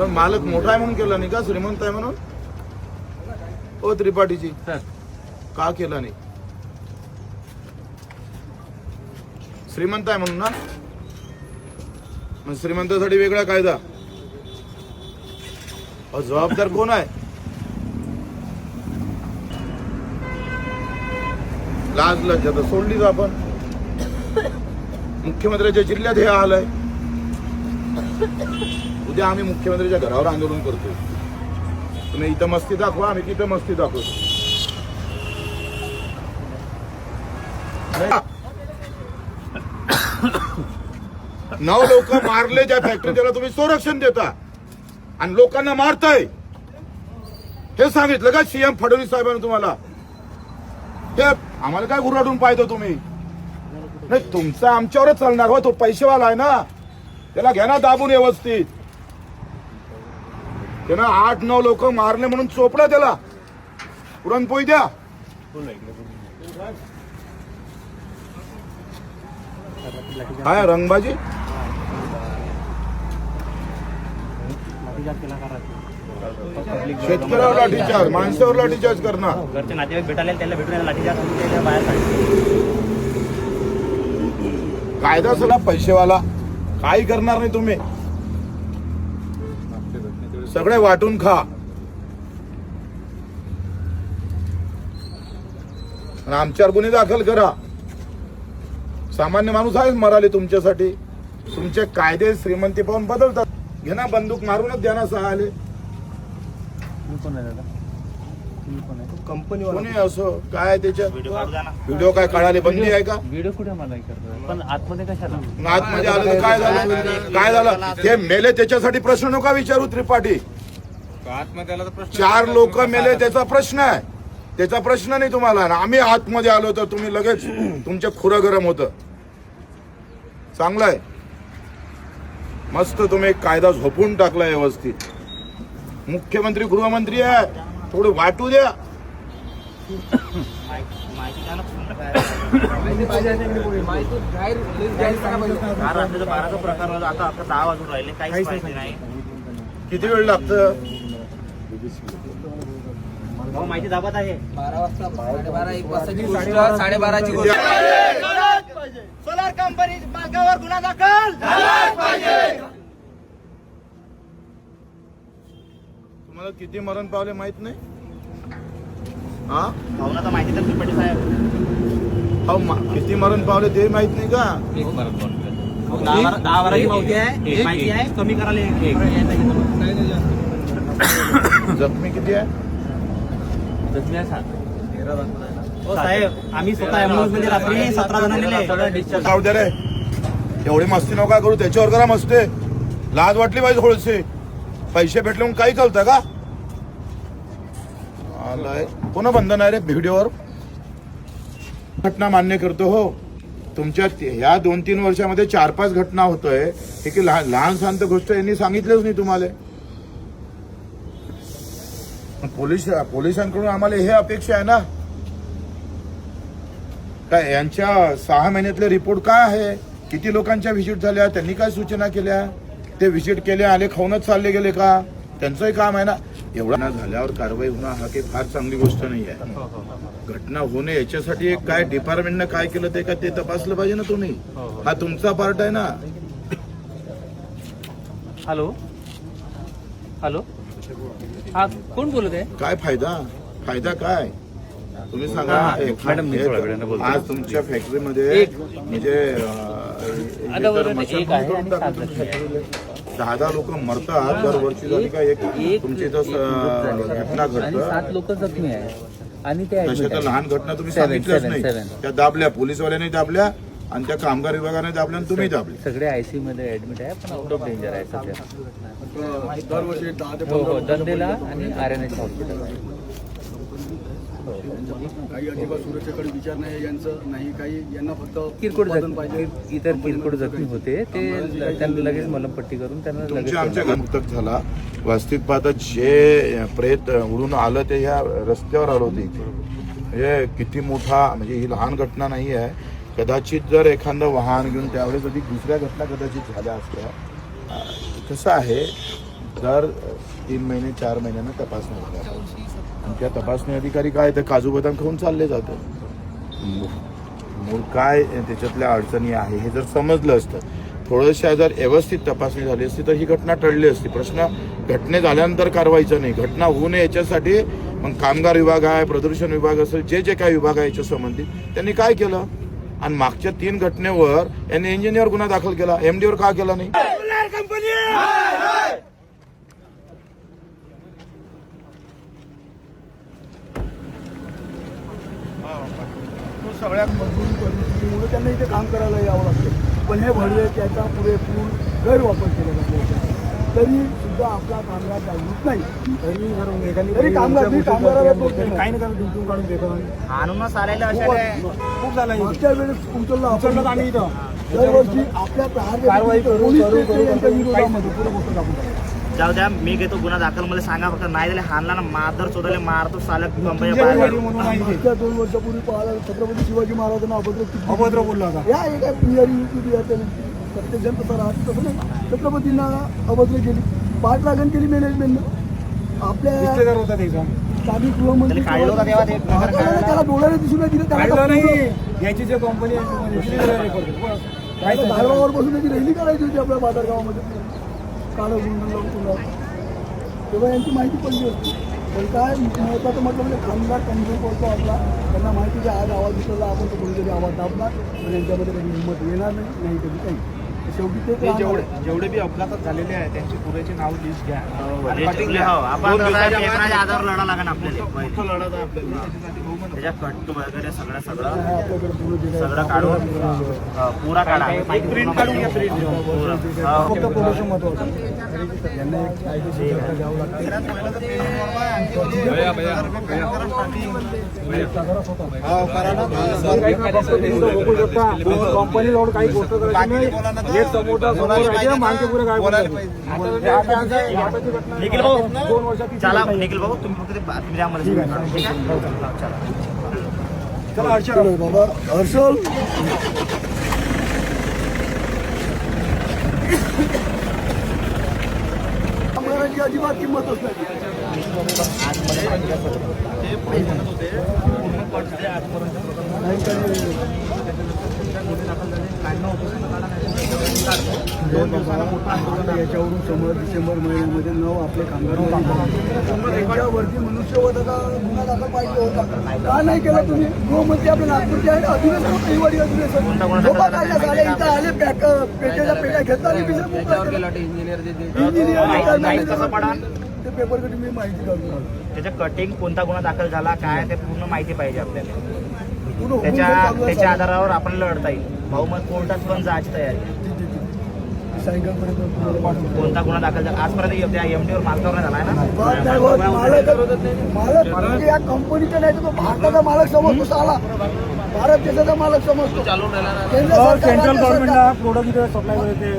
पण मालक मोठा आहे म्हणून केला नाही का? श्रीमंत आहे म्हणून? ओ त्रिपाठीजी सर का केला नाही? श्रीमंत आहे म्हणून ना? मग श्रीमंतासाठी वेगळा कायदा. जबाबदार कोण आहे? लाज लज्जा तर सोडलीच आपण. मुख्यमंत्र्याच्या जिल्ह्यात हे आहे उद्या आम्ही मुख्यमंत्रीच्या घरावर आंदोलन करतो तुम्ही इथं मस्ती दाखवा आम्ही तिथं मस्ती दाखवतो. नऊ लोक मारले ज्या फॅक्टरी त्याला तुम्ही संरक्षण देता. आणि लोकांना मारताय. हे सांगितलं का सीएम फडणवीस साहेबांनी तुम्हाला? हे आम्हाला काय गुराडून पाहतो तुम्ही? नाही तुमचा आमच्यावरच चालणार. हो तो पैसेवाला आहे ना. त्याला घ्या ना दाबून व्यवस्थित. त्यानं आठ नऊ लोक मारले म्हणून चोपडा त्याला. पुरणपोळी द्या. काय रंगबाजी? शेतकऱ्यावर लाठीचार्ज माणसावर लाठीचार्ज करणार. घरचे नातेवाईक भेटायला त्याला भेटून लाठीचार्ज करून त्याला बाहेर काढले. कायदा सगळा पैसेवाला. काही करणार नाही तुम्ही. सगळे वाटून खा. आणि आमच्यावर गुन्हे दाखल करा. सामान्य माणूस आहेच मराले तुमच्यासाठी. तुमचे कायदे श्रीमंती पाहून बदलतात. घे ना बंदूक मारूनच द्या ना सहाले कोण आहे दादा? तुम्ही कोण आहे? कंपनी कोणी असो काय त्याच्यात? व्हिडिओ काय काढायला बंदी आहे का? व्हिडिओ कुठे मला करतो पण आतमध्ये कशाला? आतमध्ये आलं तर काय झालं? काय झालं? ते मेले त्याच्यासाठी प्रश्न नका विचारू त्रिपाठी. आतमध्ये आला तर प्रश्न चार लोक मेले त्याचा प्रश्न आहे. त्याचा प्रश्न नाही तुम्हाला. आम्ही आतमध्ये आलो तर तुम्ही लगेच तुमच्या खुरं गरम होतं. चांगलं आहे मस्त तुम्ही एक कायदा झोपून टाकला व्यवस्थित. मुख्यमंत्री गृहमंत्री आहे. थोडं वाटू द्या. बारा बाराचा प्रकार होता. आता आता दहा वाजून राहिले काहीच माहिती नाही किती वेळ लागतं भाऊ माहिती दाबत आहे बारा वाजता साडेबारा एक वाजताची गोष्ट साडेबाराची गोष्ट सोलार कंपनी मागावर गुन्हा दाखल तुम्हाला किती मरण पावले माहीत नाही हा? तर माहिती तर त्रिपाठी साहेब अहो, मा- किती मरण पावले ते माहीत नाही का? दहा बारा- दहा बाराची माहिती आहे. एक माहिती आहे. कमी करायला एक- जखमी किती आहे? हो साहेब आम्ही स्वतः अँब्युलन्समध्ये रात्री सतरा जण नेले जाऊ दे रे. एवढी मस्ती नका करू. त्याच्यावर करा मस्ती. लाज वाटली पाहिजे थोडीशी. पैसे भेटले म्हणून काही चालतं का? आलाय. पुन्हा बंधन आहे रे व्हिडिओवर घटना मान्य करतो हो. तुमच्या ह्या दोन तीन वर्षामध्ये चार पाच घटना होतोय. हे की लहान लहान शांत गोष्ट यांनी सांगितलंच नाही तुम्हाला. पोलीस पोलिसांकडून आम्हाला हे अपेक्षा आहे ना? काय यांच्या सहा महिन्यातले रिपोर्ट काय आहे? किती लोकांच्या व्हिजिट झाल्या? त्यांनी काय सूचना केल्या? ते व्हिजिट केले आले खाऊनच चालले गेले का? त्यांचंही काम आहे ना? एवढा ना झाल्यावर कारवाई होणं हा काही फार चांगली गोष्ट नाही आहे. घटना होणे याच्यासाठी एक काय डिपार्टमेंटनं काय केलं ते का ते तपासलं पाहिजे ना तुम्ही? हा तुमचा पार्ट आहे ना. हॅलो? हॅलो? हा कोण बोलत आहे? काय फायदा? फायदा काय? तुम्ही सांगा. एक- मॅडम. आज तुमच्या फॅक्टरीमध्ये म्हणजे दहा दहा लोक मरतात दरवर्षी झाली का एक झाले. घटना आणि सात घडतं लोक जखमी आहे आणि ते तशा admit तर आहे. लहान घटना तुम्ही सांगितल्याच नाही. त्या दाबल्या पोलीसवाल्याने दाबल्या आणि त्या कामगार विभागाने दाबल्या आणि तुम्ही दाबले सगळे आयसीयू मध्ये ऍडमिट आहे पण आउट ऑफ डेंजर आहे सध्या दरवर्षी हो हो दंदेला आणि आर एन एच हॉस्पिटल आहे काही अजिबात सुरक्षेकडे विचार नाही यांचं नाही काही यांना फक्त किरकोळ जखमी पाहिजे. इतर किरकोळ जखमी होते. ते त्यांना लगेच मलमपट्टी करून त्यांना झाला. वास्तविक पाहता जे प्रेत उडून आलं ते ह्या रस्त्यावर आलं होतं इथे. हे किती मोठा म्हणजे ही लहान घटना नाही आहे. कदाचित जर एखादं वाहन घेऊन त्यावेळेस अधिक दुसऱ्या घटना कदाचित झाल्या असत्या. कसं आहे दर तीन महिने चार महिन्यानं तपासणी होतात आणि त्या तपासणी अधिकारी काय तर काजू बदाम खाऊन चालले जातो मूळ काय त्याच्यातल्या अडचणी आहे हे जर समजलं असतं. थोडंशा जर व्यवस्थित तपासणी झाली असती तर ही घटना टळली असती. प्रश्न घटने झाल्यानंतर कारवाईचा नाही. घटना होऊ नये याच्यासाठी मग कामगार विभाग आहे प्रदूषण विभाग असेल जे जे काय विभाग आहे याच्या संबंधित त्यांनी काय केलं? आणि मागच्या तीन घटनेवर यांनी इंजिनियर गुन्हा दाखल केला. एमडीवर का केला नाही? तो सगळ्यात मजबूत परिस्थितीमुळे त्यांना इथे काम करायला यावं लागतं. पण हे भडवे त्याचा पुरेपूर गैरवापर केला जातो. तरी सुद्धा आपला कामगार जागृत नाही. तरी तरी कामगार मी कामगाराला दोष देणार. काही नाही ड्युटी काढून देतो. आणूनच आलेलं अशा काय खूप झाला मागच्या वेळेस उचललं आपण उचललं आम्ही इथं. दरवर्षी आपल्या कारवाई जाऊ द्या मी घेतो गुन्हा दाखल मला सांगा फक्त नाही दिले हाणला ना मारधर चोदले मारतो सालक. मागच्या दोन वर्षापूर्वी पाहिला छत्रपती शिवाजी महाराजांना अभद्र अभद्र बोलला होता. या एका पियारी युती प्रत्येक जण तसं राहत तसं नाही. छत्रपतींना अभद्र केली. पाठलागण केली मॅनेजमेंटनं आपल्या रिश्तेदार होता त्याचा स्थानिक गृहमंत्री त्याला डोळ्याने दिसून नाही दिलं त्याला याची जे कंपनी आहे धारवावर बसून त्याची रॅली करायची होती आपल्या बाजारगावामध्ये. काळं गुंड लावून पुन्हा. तेव्हा यांची माहिती पडली असती पण काय महत्वाचं म्हटलं म्हणजे खामगार कमजोर पडतो आपला. त्यांना माहिती की आज आवाज उचलला आपण तो कोणीतरी आवाज दाबणार. पण यांच्यामध्ये कधी हिंमत येणार नाही नाही कधी काही. शेवटी राहणार आहे. जेवढे बी अपघातात झालेले आहे त्यांची पुरेची नाव लिस्ट घ्या. हो, आपण आहे, पेपराच्या आधार लढा लागेल आपल्याला. त्याच्या कट वगैरे सगळं सगळं सगळं काढून पुरा काढा. प्रिंट काढून घ्या प्रिंट पुरा. फक्त हो. लागते कंपनी जवळ काही गोष्ट निखिल भाऊ चला निखिल भाऊ तुम्ही फक्त ते बातमी द्या मला ठीक आहे. चला चला हर्षद चलो बाबा हर्षल कामगारांची अजिबात किंमतच नाही दोन दिवसाला मोठा आंदोलन याच्यावरून समोर डिसेंबर महिन्यामध्ये नऊ आपले कामगार मनुष्यवधाचा गुन्हा दाखल पाहिजे होता. का नाही केला तुम्ही? गृहमंत्री आपले नागपूरचे आहे अधिवेशन अधिवेशन इथं आले पॅक पेट्याच्या पेट्या पडा? ते पेपर कधी मी माहिती काढून. त्याचं कटिंग कोणता गुन्हा दाखल झाला काय ते पूर्ण माहिती पाहिजे आपल्याला. त्याच्या त्याच्या. आधारावर आपल्याला लढता येईल. भाऊ मग कोर्टात पण जायची तयारी. सायंकाळपर्यंत. कोणता गुन्हा दाखल झाला? आजपर्यंत त्या एमटीवर मालकावर मालक म्हणजे या कंपनीचा नाही तर तो भारताचा मालक समजतो साला भारत देशाचा मालक समजतो. सेंट्रल गव्हर्नमेंटला. प्रोडक्ट सप्लाय करते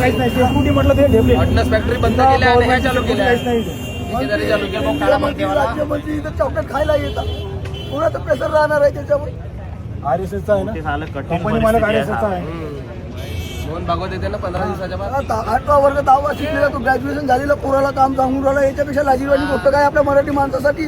काहीच नाही. म्हटलं ते ढेपले फॅक्टरी बंद केल्या आणि ह्या चालू केल्या. काहीच नाही. राज्यमंत्री इथं चौकात खायला येतात. कोणाचं प्रेशर राहणार आहे त्याच्यावर? आर एस एसचा आहे ना? झालं कंपनी मालक आर एस एसचा आहे. मोहन भागवत येते ना पंधरा दिवसाच्या बाद आठवा वर्ग दहावा शिकलेला तो ग्रॅज्युएशन झालेला पोराला काम सांगून राहिला याच्यापेक्षा लाजीरवाणी गोष्ट काय आपल्या मराठी माणसासाठी?